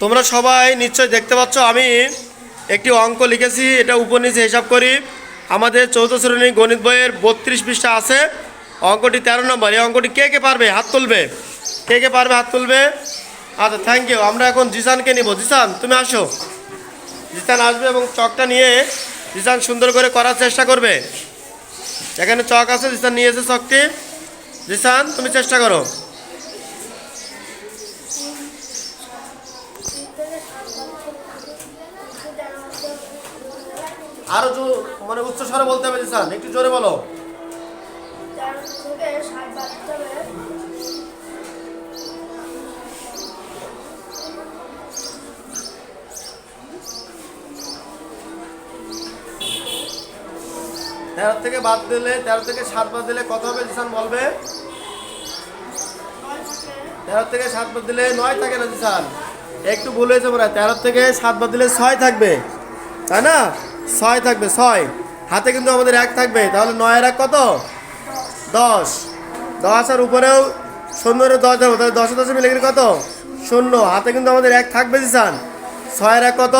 তোমরা সবাই নিশ্চয়ই দেখতে পাচ্ছ, আমি একটি অঙ্ক লিখেছি, এটা উপর নিচে হিসাব করি। আমাদের চৌদ্দ শ্রেণি গণিত বইয়ের বত্রিশ পৃষ্ঠা আছে। অঙ্কটি তেরো নম্বর, এই অঙ্কটি কে কে পারবে? হাত তুলবে। কে কে পারবে? হাত তুলবে। আচ্ছা থ্যাংক ইউ আমরা এখন জিসানকে নিব। জিসান, তুমি আসো। জিসান আসবে এবং চকটা নিয়ে জিসান সুন্দর করে করার চেষ্টা করবে। এখানে চক আছে, জিসান নিয়ে এসে চকটি। জিসান, তুমি চেষ্টা করো। আরও মানে উচ্চ স্বরে বলতে হবে জিসান একটু জোরে বলো। তেরো থেকে বাদ দিলে, তেরো থেকে সাত বাদ দিলে কত হবে জিসান বলবে? তেরো থেকে সাত বাদ দিলে নয় থাকে না জিসান একটু ভুল হয়েছে মনে তেরো থেকে সাত বাদ দিলে ছয় থাকবে। তাই না? ছয় থাকবে, ছয়। হাতে কিন্তু আমাদের এক থাকবে। তাহলে নয়ের এক কত? দশ। দশ আর উপরেও শূন্যের দশ দেবো। তাহলে দশে দশে মিলে কত? শূন্য। হাতে কিন্তু আমাদের এক থাকবে, জিসান। ছয়ের এক কত?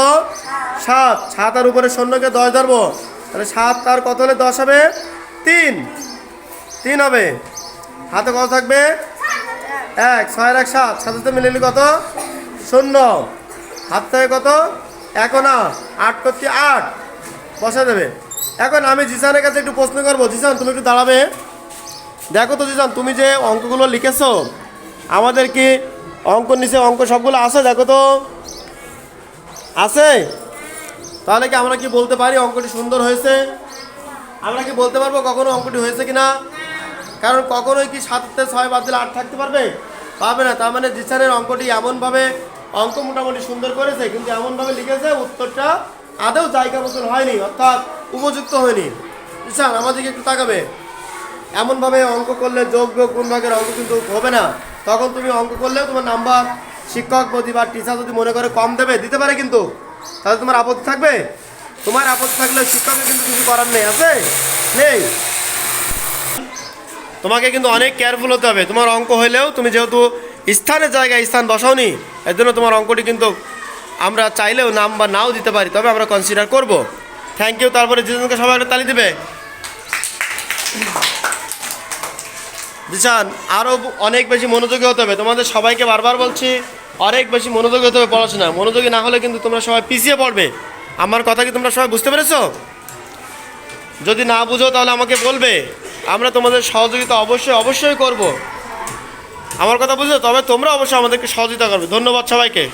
সাত। সাত আর উপরে শূন্যকে দশ ধরবো। তাহলে সাত আর কত হলে দশ হবে? তিন। তিন হবে। হাতে কত থাকবে? এক। ছয়ের এক, সাত। সাথে মিলে কত? শূন্য। থেকে কত? এখন না আট করতে আট। বসা দেবে। এখন আমি জিসানের কাছে একটু প্রশ্ন করব। জিসান, তুমি একটু দাঁড়াবে। দেখো তো জিসান, তুমি যে অঙ্কগুলো লিখেছো, আমাদের কি অঙ্ক নিচে অঙ্ক সবগুলো আছে? দেখো তো। আছে? তাহলে কি আমরা কি বলতে পারি অঙ্কটি সুন্দর হয়েছে? আমরা কি বলতে পারব কখনো অঙ্কটি হয়েছে কি না কারণ কখনোই কি সাততে ছয় বাদ দিলে আট থাকতে পারবে? পাবে না। তার মানে জিসানের অঙ্কটি এমনভাবে অঙ্ক মোটামুটি সুন্দর করেছে, কিন্তু এমনভাবে লিখেছে উত্তরটা আদৌ জায়গা মতন হয়নি, অর্থাৎ উপযুক্ত হয়নি। জিসান আমাদেরকে একটু তাকাবে। এমনভাবে অঙ্ক করলে যোগ বিয়োগ কোন ভাগের অঙ্ক কিন্তু হবে না। তখন তুমি অঙ্ক করলেও তোমার নাম্বার, শিক্ষক প্রতি বা টিচার যদি মনে করে কম দেবে, দিতে পারে কিন্তু। তাহলে তোমার আপত্তি থাকবে? তোমার আপত্তি থাকলে শিক্ষকের কিন্তু কিছু করার নেই, আছে? নেই। তোমাকে কিন্তু অনেক কেয়ারফুল হতে হবে। তোমার অঙ্ক হইলেও তুমি যেহেতু স্থানের জায়গায় স্থান বসাওনি। এর জন্য তোমার অঙ্কটি কিন্তু আমরা চাইলেও নাম বা নাও দিতে পারি, তবে আমরা কনসিডার করব। থ্যাংক ইউ তারপরে জিজনকে সবাই একটা তালি দেবে। দিশান আরও অনেক বেশি মনোযোগী হতে হবে। তোমাদের সবাইকে বারবার বলছি, অনেক বেশি মনোযোগী হতে হবে পড়াশোনা। মনোযোগী না হলে কিন্তু তোমরা সবাই পিছিয়ে পড়বে। আমার কথা কি তোমরা সবাই বুঝতে পেরেছ? যদি না বুঝো তাহলে আমাকে বলবে। আমরা তোমাদের সহযোগিতা অবশ্যই অবশ্যই করব। আমার কথা বুঝলে? তবে তোমরা অবশ্যই আমাদেরকে সহযোগিতা করবে। ধন্যবাদ সবাইকে।